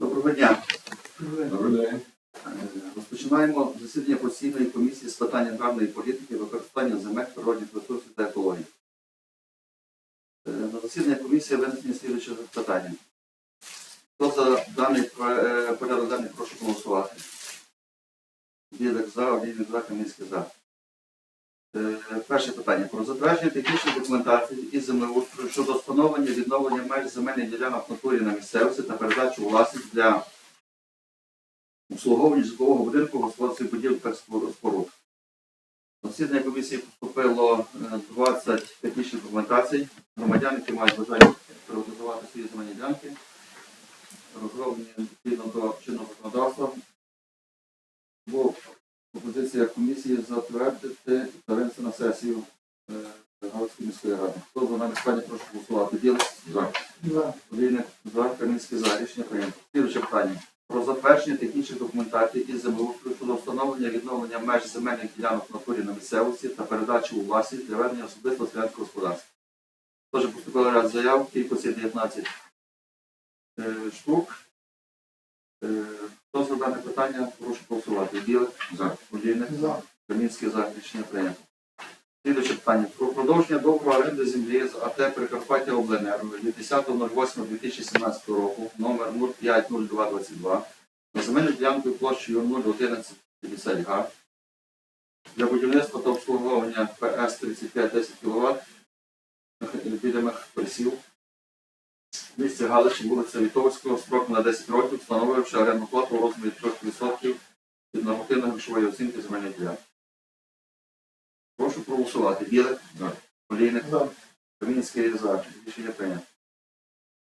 Доброго дня. День. Е, Розпочинаємо засідання постійної комісії з питань аграрної політики, використання земель, природних ресурсів та екології. Е, На засідання комісії винесені слідуючі питання. Хто за даний е, порядок денний прошу голосувати? Білик за, Олійник за, Камінський за. Е, Перше питання. Про затвердження технічної документації із землеустрою щодо встановлення відновлення меж земельних ділянок в натурі на місцевості та передачу власність для обслуговування житлового будинку господарських будівель та споруд-. Засідання комісії поступило е, 20 технічних документацій. Громадяни, які мають бажання приватизувати свої земельні ділянки, розроблені відповідно до чинного законодавства. Пропозиція комісії затвердити та на сесію е, Галицької міської ради. Хто за нами питання, прошу голосувати. Діл За. Олійник за, Камінський за. Рішення прийнято. Слідуюче питання. Про затвердження технічних документацій із землеустрою щодо встановлення відновлення меж земельних ділянок в натурі на місцевості та передачі у власність для ведення особистого селянського господарства. Теж поступили ряд заяв, кількості 19 е, штук. Дане питання, прошу голосувати. Білик, За. Олійник, Камінський за. Рішення прийнято. Слідуюче питання. Про продовження договору оренди землі з АТ Прикарпаття Обленерго від 10.08.2017 року номер 050222 на земельну ділянку площею 01150 га для будівництва та обслуговування ПС 3510 кВт біля Мехпресів. Місце Галичі, вулиця Вітовського, строк на 10 років, встановивши орендну плату у розмірі 3% від нормативно-грошової оцінки земельної ділянки. Прошу проголосувати. Білик. Олійник, Камінський за. Рішення прийнято.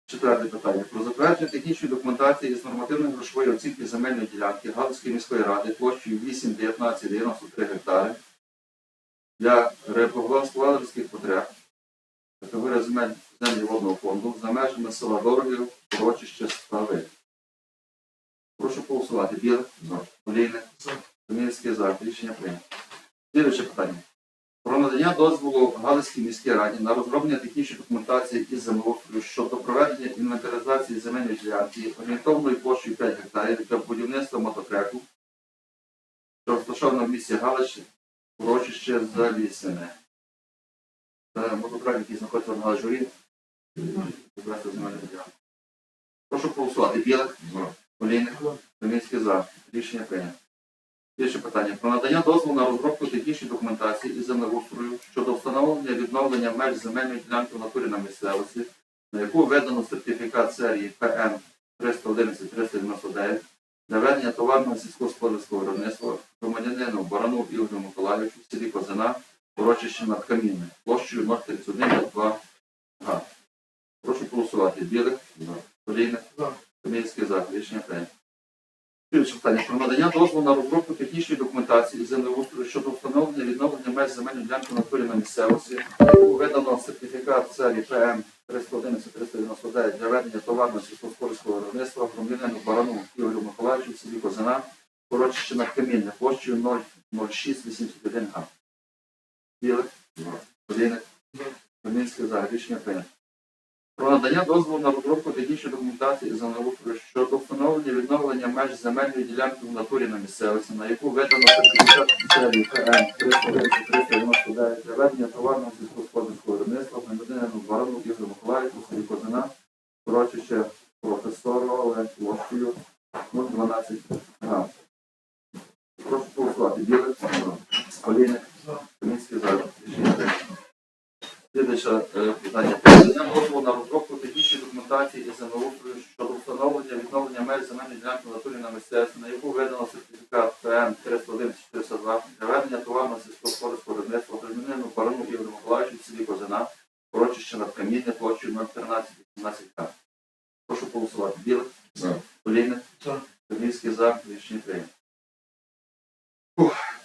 Четверте питання. Про затвердження технічної документації з нормативної грошової оцінки земельної ділянки Галицької міської ради площею 8, 19, 93 гектари для рибогосподарських потреб категорія земель землі водного фонду за межами села Дорогів, урочище Стави. Прошу голосувати. Білик, За. Олійник, Камінський за. Рішення прийнято. Слідуюче питання. Про надання дозволу Галицькій міській раді на розроблення технічної документації із землеустрою щодо проведення інвентаризації земельної ділянки орієнтовною площею 5 гектарів для будівництва мототреку, що розташовано в місті Галичі, урочище Залісине. Це мототрек, який знаходиться в Галичурі. Прошу голосувати. Білик. Олійник, Камінський за. Рішення прийнято. Перше питання. Про надання дозволу на розробку технічної документації із землеустрою щодо встановлення відновлення меж земельної ділянки в натурі на місцевості, на яку введено сертифікат серії ПМ 311-399 для ведення товарного сільськогосподарського виробництва громадянину Барану Ігорю Миколаївичу в селі Козина, урочище над Камінне, площею 031,2 га. Прошу голосувати. Білик. Олійник, За. Камінський за. Рішення прийнято. Слідуюче питання. Про надання дозволу на розробку технічної документації землеустрою щодо встановлення і відновлення меж земельної ділянки натурі на місцевості, яку видано сертифікат серії ПМ 311-399 для ведення товарного сільськогосподарського виробництва громадянину Барану Ігорю Миколаївичу в селі Козина, урочище над Камінне, площею 00681 га. Білик. Олійник, Камінський за. Рішення прийнято. Надання дозволу на розробку технічної документації із землеустрою щодо встановлення відновлення меж земельної ділянки в натурі на місцевості, на яку видано сертифікат серії КМ 399 для ведення товарного сільськогосподарського виробництва громадянину Барану Ігорю Миколаївичу в селі Козина, урочище професорове площею 012 га. Прошу голосувати. Білик, Олійник, Камінський за. Прийнято. Е, питання. Надання дозволу на розробку технічної документації із землеустрою щодо встановлення відновлення меж земельної ділянки в натурі на місцевості, на яку введено сертифікат ПМ 301-402 для ведення товарного сільськогосподарського виробництва громадянину Барану Ігорю Миколаївичу в селі Козина, урочище над Каміння, площею 013-18 га. Прошу голосувати. Білик, За. Олійник, За. Камінський за. Рішення прийнято.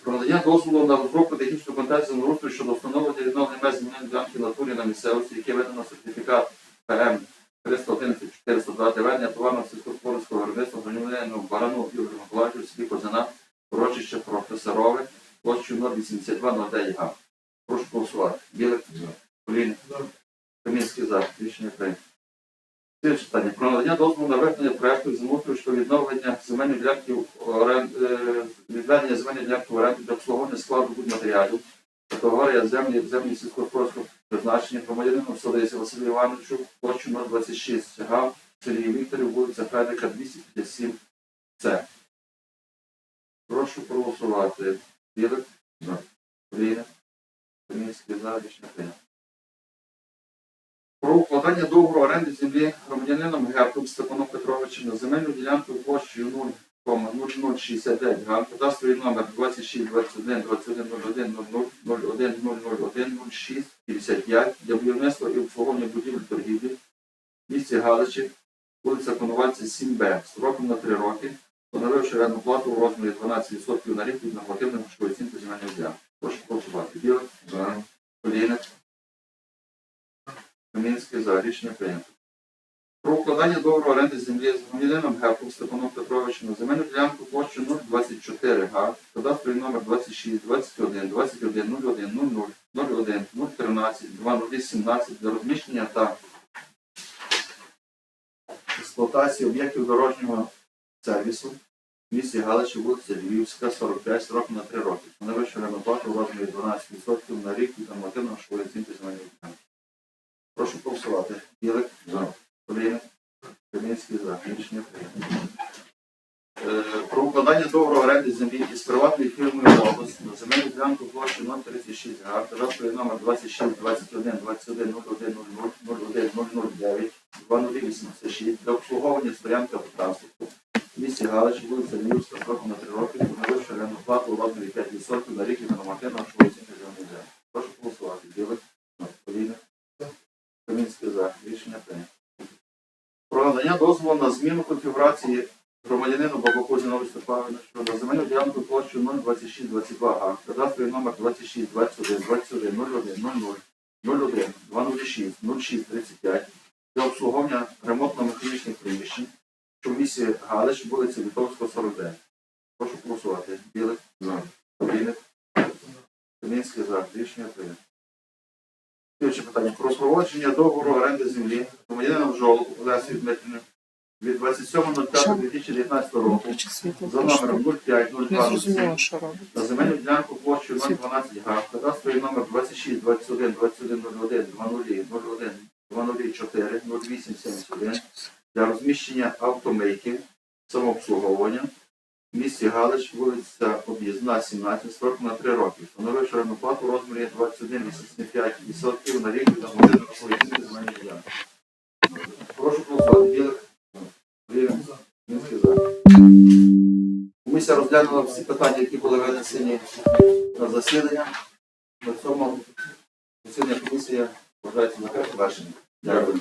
Про дозволу на розробку технічної документації землеустрою щодо встановлення відновлення меж земельної ділянки натурі на місцевості, яке видано сертифікат ПМ 311-402 для ведення товарного сільськогосподарського виробництва громадянину Барану Ігорю Миколаївичу в селі Козина, урочище професорове, площею 08209 га. Прошу голосувати. Білик, За. Полін, За. Камінський за. Рішення прийнято. Слідче питання. Про надання дозволу на виконання проекту землеустрою відновлення земельних ділянків е, відведення земельних ділянків в для обслуговування складу будматеріалів. Категорія землі, землі сільськогосподарського призначення громадянину Солисі Василю Івановичу, площу 026 га, в селі Вікторів, вулиця Федика, 257 С. Прошу проголосувати. Білик? За. Олійник? Камінський за рішення. Про укладання договору оренди землі громадянином Герком Степаном Петровичем на земельну ділянку площею 0,0069 га, кадастровий номер 26 21 21 01 00 01 001 06 55 для будівництва і обслуговування будівель торгівлі в місті Галичі, вулиця Коновальця 7Б, строком на 3 роки, встановивши орендну плату у розмірі 12% на рік від нормативної грошової оцінки земельних ділянок. Прошу голосувати. Білик? Олійник? Камінський за рішення прийнято. Про укладання договору оренди землі з громадянином Герком Степаном Петровичем на земельну ділянку площу 024 га, кадастровий номер 26, 21, 21, 01, 00, 01, 013, 2017 для розміщення та експлуатації об'єктів дорожнього сервісу в місті Галичі, вулиця Львівська, 45, строк на 3 роки. Вона вища плату у розмірі 12% на рік від нормативного школи оцінки земельних ділянок. Прошу голосувати. Білик? За. Олійник? Камінський за. Рішення прийнято. Е, Про укладання договору оренди землі із приватною фірмою «Логос» на земельну ділянку площі 036 га, кадастровий номер 26 21 21 01 00 01 009 2086 для обслуговування стоянки автотранспорту в місті Галичі, вулиця Львівська, строком на 3 роки, встановивши орендну плату у розмірі 5% на рік від нормативного школи оцінки земельних ділянок. Прошу голосувати. Білик? Олійник? Камінський за. Рішення прийнято. Про надання дозволу на зміну конфігурації громадянину Бабаку Зіновичу Степановичу на земельну ділянку площу 02622 га, кадастровий номер 26 21 21 01 00 01 206 06 35 для обслуговування ремонтно-механічних приміщень, що в місті Галич, вулиця Літовського, 49. Прошу голосувати. Білик? За. Олійник? Камінський за. Рішення прийнято. Слідче питання. Про спроводження договору оренди землі громадянина Жолоб Олесі Дмитрівни від 27.05.2019 року за номером 05 Не зрозуміло, що робить. на земельну ділянку площею 012 га, кадастровий номер 26 21 21 01 20 01 204 08 71 для розміщення автомийки самообслуговування в місті Галич, вулиця Об'їзна, 17, строк на 3 роки. Встановивши орендну плату у розмірі 21,85% на рік від нормативної Комісія розглянула всі питання, які були винесені на засідання. На цьому засідання комісія вважається на вершенням. Дякую.